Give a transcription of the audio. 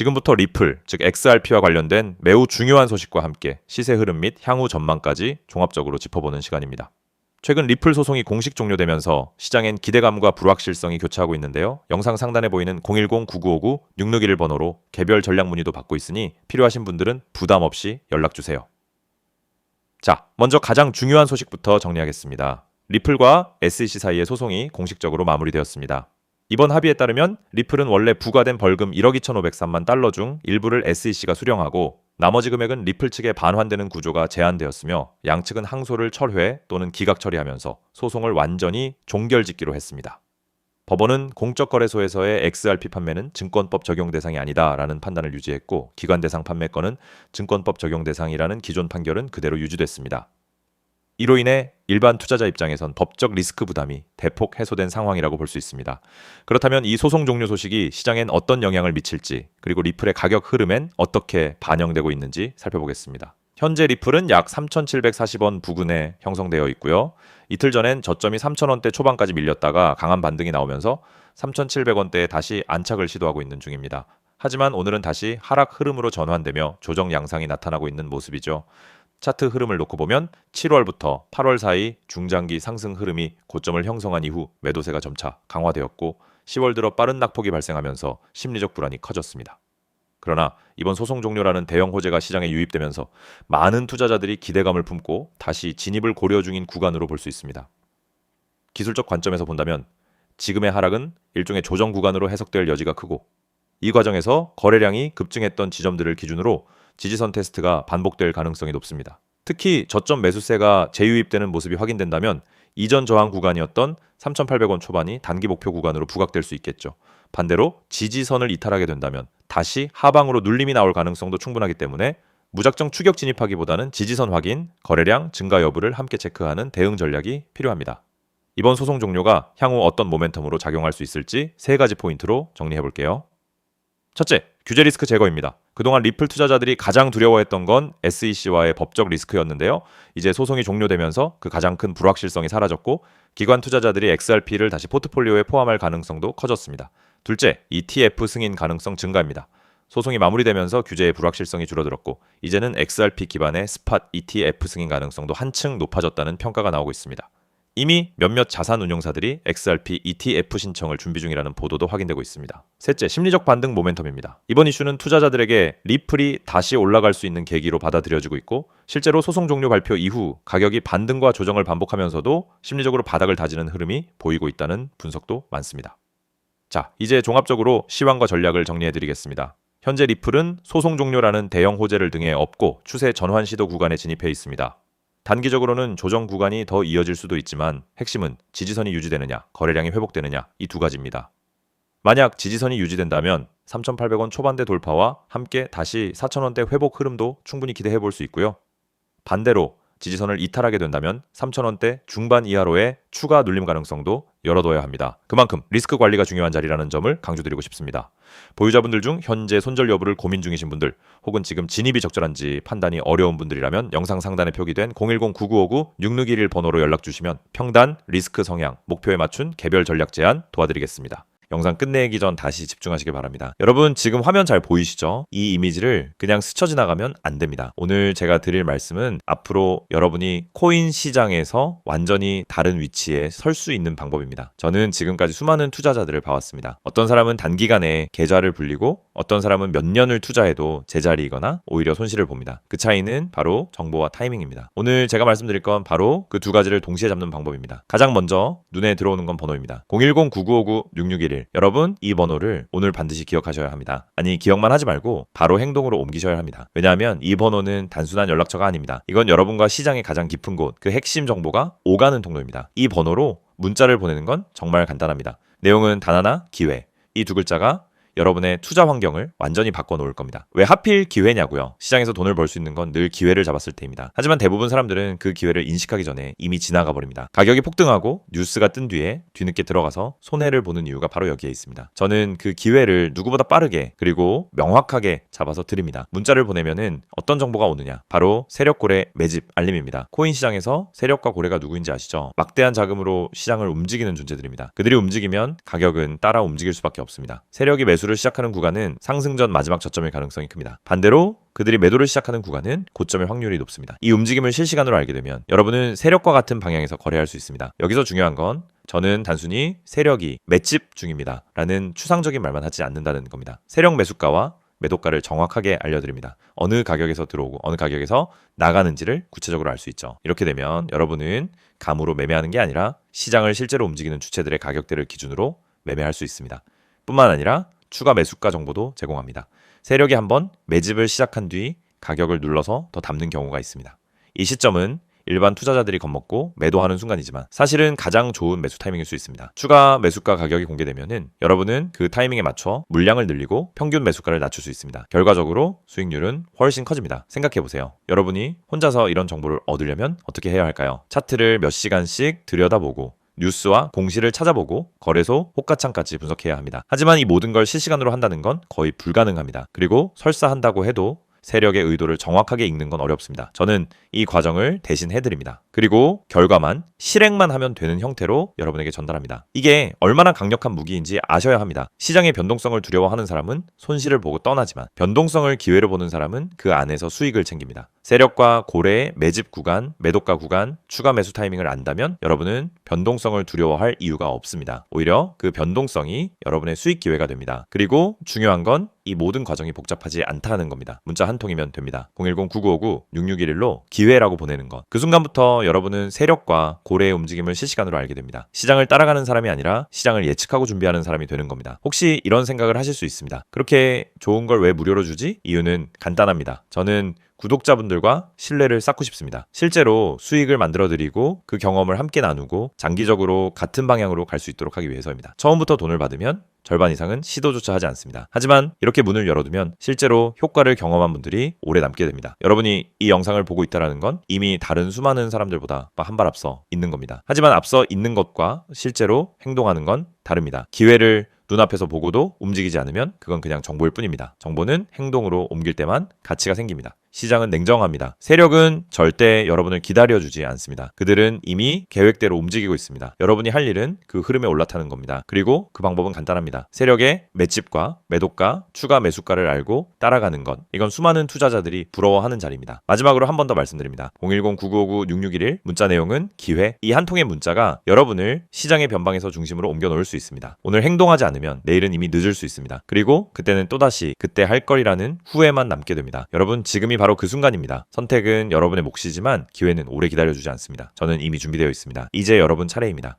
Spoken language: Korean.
지금부터 리플, 즉 XRP와 관련된 매우 중요한 소식과 함께 시세 흐름 및 향후 전망까지 종합적으로 짚어보는 시간입니다. 최근 리플 소송이 공식 종료되면서 시장엔 기대감과 불확실성이 교차하고 있는데요. 영상 상단에 보이는 010-9959-661 번호로 개별 전략 문의도 받고 있으니 필요하신 분들은 부담 없이 연락 주세요. 자, 먼저 가장 중요한 소식부터 정리하겠습니다. 리플과 SEC 사이의 소송이 공식적으로 마무리되었습니다. 이번 합의에 따르면 리플은 원래 부과된 벌금 1억 2,503만 달러 중 일부를 SEC가 수령하고 나머지 금액은 리플 측에 반환되는 구조가 제한되었으며 양측은 항소를 철회 또는 기각 처리하면서 소송을 완전히 종결짓기로 했습니다. 법원은 공적 거래소에서의 XRP 판매는 증권법 적용 대상이 아니다라는 판단을 유지했고 기관 대상 판매권은 증권법 적용 대상이라는 기존 판결은 그대로 유지됐습니다. 이로 인해 일반 투자자 입장에선 법적 리스크 부담이 대폭 해소된 상황이라고 볼 수 있습니다. 그렇다면 이 소송 종료 소식이 시장엔 어떤 영향을 미칠지 그리고 리플의 가격 흐름엔 어떻게 반영되고 있는지 살펴보겠습니다. 현재 리플은 약 3,740원 부근에 형성되어 있고요. 이틀 전엔 저점이 3,000원대 초반까지 밀렸다가 강한 반등이 나오면서 3,700원대에 다시 안착을 시도하고 있는 중입니다. 하지만 오늘은 다시 하락 흐름으로 전환되며 조정 양상이 나타나고 있는 모습이죠. 차트 흐름을 놓고 보면 7월부터 8월 사이 중장기 상승 흐름이 고점을 형성한 이후 매도세가 점차 강화되었고 10월 들어 빠른 낙폭이 발생하면서 심리적 불안이 커졌습니다. 그러나 이번 소송 종료라는 대형 호재가 시장에 유입되면서 많은 투자자들이 기대감을 품고 다시 진입을 고려 중인 구간으로 볼 수 있습니다. 기술적 관점에서 본다면 지금의 하락은 일종의 조정 구간으로 해석될 여지가 크고 이 과정에서 거래량이 급증했던 지점들을 기준으로 지지선 테스트가 반복될 가능성이 높습니다. 특히 저점 매수세가 재유입되는 모습이 확인된다면 이전 저항 구간이었던 3,800원 초반이 단기 목표 구간으로 부각될 수 있겠죠. 반대로 지지선을 이탈하게 된다면 다시 하방으로 눌림이 나올 가능성도 충분하기 때문에 무작정 추격 진입하기보다는 지지선 확인, 거래량 증가 여부를 함께 체크하는 대응 전략이 필요합니다. 이번 소송 종료가 향후 어떤 모멘텀으로 작용할 수 있을지 세 가지 포인트로 정리해 볼게요. 첫째, 규제 리스크 제거입니다. 그동안 리플 투자자들이 가장 두려워했던 건 SEC와의 법적 리스크였는데요. 이제 소송이 종료되면서 그 가장 큰 불확실성이 사라졌고 기관 투자자들이 XRP를 다시 포트폴리오에 포함할 가능성도 커졌습니다. 둘째, ETF 승인 가능성 증가입니다. 소송이 마무리되면서 규제의 불확실성이 줄어들었고 이제는 XRP 기반의 스팟 ETF 승인 가능성도 한층 높아졌다는 평가가 나오고 있습니다. 이미 몇몇 자산 운용사들이 XRP ETF 신청을 준비 중이라는 보도도 확인되고 있습니다. 셋째, 심리적 반등 모멘텀입니다. 이번 이슈는 투자자들에게 리플이 다시 올라갈 수 있는 계기로 받아들여지고 있고 실제로 소송 종료 발표 이후 가격이 반등과 조정을 반복하면서도 심리적으로 바닥을 다지는 흐름이 보이고 있다는 분석도 많습니다. 자, 이제 종합적으로 시황과 전략을 정리해 드리겠습니다. 현재 리플은 소송 종료라는 대형 호재를 등에 업고 추세 전환 시도 구간에 진입해 있습니다. 단기적으로는 조정 구간이 더 이어질 수도 있지만 핵심은 지지선이 유지되느냐, 거래량이 회복되느냐 이 두 가지입니다. 만약 지지선이 유지된다면 3,800원 초반대 돌파와 함께 다시 4,000원대 회복 흐름도 충분히 기대해 볼 수 있고요. 반대로 지지선을 이탈하게 된다면 3,000원대 중반 이하로의 추가 눌림 가능성도 열어둬야 합니다. 그만큼 리스크 관리가 중요한 자리라는 점을 강조드리고 싶습니다. 보유자분들 중 현재 손절 여부를 고민 중이신 분들 혹은 지금 진입이 적절한지 판단이 어려운 분들이라면 영상 상단에 표기된 010-9959-6611 번호로 연락 주시면 평단, 리스크 성향, 목표에 맞춘 개별 전략 제안 도와드리겠습니다. 영상 끝내기 전 다시 집중하시길 바랍니다. 여러분 지금 화면 잘 보이시죠? 이 이미지를 그냥 스쳐 지나가면 안 됩니다. 오늘 제가 드릴 말씀은 앞으로 여러분이 코인 시장에서 완전히 다른 위치에 설 수 있는 방법입니다. 저는 지금까지 수많은 투자자들을 봐왔습니다. 어떤 사람은 단기간에 계좌를 불리고 어떤 사람은 몇 년을 투자해도 제자리이거나 오히려 손실을 봅니다. 그 차이는 바로 정보와 타이밍입니다. 오늘 제가 말씀드릴 건 바로 그 두 가지를 동시에 잡는 방법입니다. 가장 먼저 눈에 들어오는 건 번호입니다. 010-9959-6611 여러분 이 번호를 오늘 반드시 기억하셔야 합니다. 아니 기억만 하지 말고 바로 행동으로 옮기셔야 합니다. 왜냐하면 이 번호는 단순한 연락처가 아닙니다. 이건 여러분과 시장의 가장 깊은 곳, 그 핵심 정보가 오가는 통로입니다. 이 번호로 문자를 보내는 건 정말 간단합니다. 내용은 단 하나 기회. 이 두 글자가 여러분의 투자 환경을 완전히 바꿔놓을 겁니다. 왜 하필 기회냐고요? 시장에서 돈을 벌 수 있는 건 늘 기회를 잡았을 때입니다. 하지만 대부분 사람들은 그 기회를 인식하기 전에 이미 지나가 버립니다. 가격이 폭등하고 뉴스가 뜬 뒤에 뒤늦게 들어가서 손해를 보는 이유가 바로 여기에 있습니다. 저는 그 기회를 누구보다 빠르게 그리고 명확하게 잡아서 드립니다. 문자를 보내면은 어떤 정보가 오느냐? 바로 세력고래 매집 알림입니다. 코인 시장에서 세력과 고래가 누구인지 아시죠? 막대한 자금으로 시장을 움직이는 존재들입니다. 그들이 움직이면 가격은 따라 움직일 수밖에 없습니다. 세력이 매수를 매수를 시작하는 구간은 상승 전 마지막 저점일 가능성이 큽니다. 반대로 그들이 매도를 시작하는 구간은 고점일 확률이 높습니다. 이 움직임을 실시간으로 알게 되면 여러분은 세력과 같은 방향에서 거래할 수 있습니다. 여기서 중요한 건 저는 단순히 세력이 맷집 중입니다. 라는 추상적인 말만 하지 않는다는 겁니다. 세력 매수가와 매도가를 정확하게 알려드립니다. 어느 가격에서 들어오고 어느 가격에서 나가는지를 구체적으로 알 수 있죠. 이렇게 되면 여러분은 감으로 매매하는 게 아니라 시장을 실제로 움직이는 주체들의 가격대를 기준으로 매매할 수 있습니다. 뿐만 아니라 추가 매수가 정보도 제공합니다. 세력이 한번 매집을 시작한 뒤 가격을 눌러서 더 담는 경우가 있습니다. 이 시점은 일반 투자자들이 겁먹고 매도하는 순간이지만 사실은 가장 좋은 매수 타이밍일 수 있습니다. 추가 매수가 가격이 공개되면은 여러분은 그 타이밍에 맞춰 물량을 늘리고 평균 매수가를 낮출 수 있습니다. 결과적으로 수익률은 훨씬 커집니다. 생각해 보세요. 여러분이 혼자서 이런 정보를 얻으려면 어떻게 해야 할까요? 차트를 몇 시간씩 들여다보고 뉴스와 공시를 찾아보고 거래소 호가창까지 분석해야 합니다. 하지만 이 모든 걸 실시간으로 한다는 건 거의 불가능합니다. 그리고 설사 한다고 해도 세력의 의도를 정확하게 읽는 건 어렵습니다. 저는 이 과정을 대신 해드립니다. 그리고 결과만 실행만 하면 되는 형태로 여러분에게 전달합니다. 이게 얼마나 강력한 무기인지 아셔야 합니다. 시장의 변동성을 두려워하는 사람은 손실을 보고 떠나지만 변동성을 기회로 보는 사람은 그 안에서 수익을 챙깁니다. 세력과 고래의 매집 구간, 매도가 구간, 추가 매수 타이밍을 안다면 여러분은 변동성을 두려워할 이유가 없습니다. 오히려 그 변동성이 여러분의 수익 기회가 됩니다. 그리고 중요한 건 이 모든 과정이 복잡하지 않다는 겁니다. 문자 한 통이면 됩니다. 010-9959-6611로 기회라고 보내는 것. 그 순간부터 여러분은 세력과 고래의 움직임을 실시간으로 알게 됩니다. 시장을 따라가는 사람이 아니라 시장을 예측하고 준비하는 사람이 되는 겁니다. 혹시 이런 생각을 하실 수 있습니다. 그렇게 좋은 걸 왜 무료로 주지? 이유는 간단합니다. 저는 구독자분들과 신뢰를 쌓고 싶습니다. 실제로 수익을 만들어 드리고 그 경험을 함께 나누고 장기적으로 같은 방향으로 갈 수 있도록 하기 위해서입니다. 처음부터 돈을 받으면 절반 이상은 시도조차 하지 않습니다. 하지만 이렇게 문을 열어두면 실제로 효과를 경험한 분들이 오래 남게 됩니다. 여러분이 이 영상을 보고 있다는 건 이미 다른 수많은 사람들보다 한 발 앞서 있는 겁니다. 하지만 앞서 있는 것과 실제로 행동하는 건 다릅니다. 기회를 눈앞에서 보고도 움직이지 않으면 그건 그냥 정보일 뿐입니다. 정보는 행동으로 옮길 때만 가치가 생깁니다. 시장은 냉정합니다. 세력은 절대 여러분을 기다려주지 않습니다. 그들은 이미 계획대로 움직이고 있습니다. 여러분이 할 일은 그 흐름에 올라타는 겁니다. 그리고 그 방법은 간단합니다. 세력의 맷집과 매도가, 추가 매수가를 알고 따라가는 것. 이건 수많은 투자자들이 부러워하는 자리입니다. 마지막으로 한 번 더 말씀드립니다. 010-9959-6611 문자 내용은 기회. 이 한 통의 문자가 여러분을 시장의 변방에서 중심으로 옮겨 놓을 수 있습니다. 오늘 행동하지 않으면 내일은 이미 늦을 수 있습니다. 그리고 그때는 또다시 그때 할 거리라는 후회만 남게 됩니다. 여러분 지금이 바로 그 순간입니다. 선택은 여러분의 몫이지만 기회는 오래 기다려주지 않습니다. 저는 이미 준비되어 있습니다. 이제 여러분 차례입니다.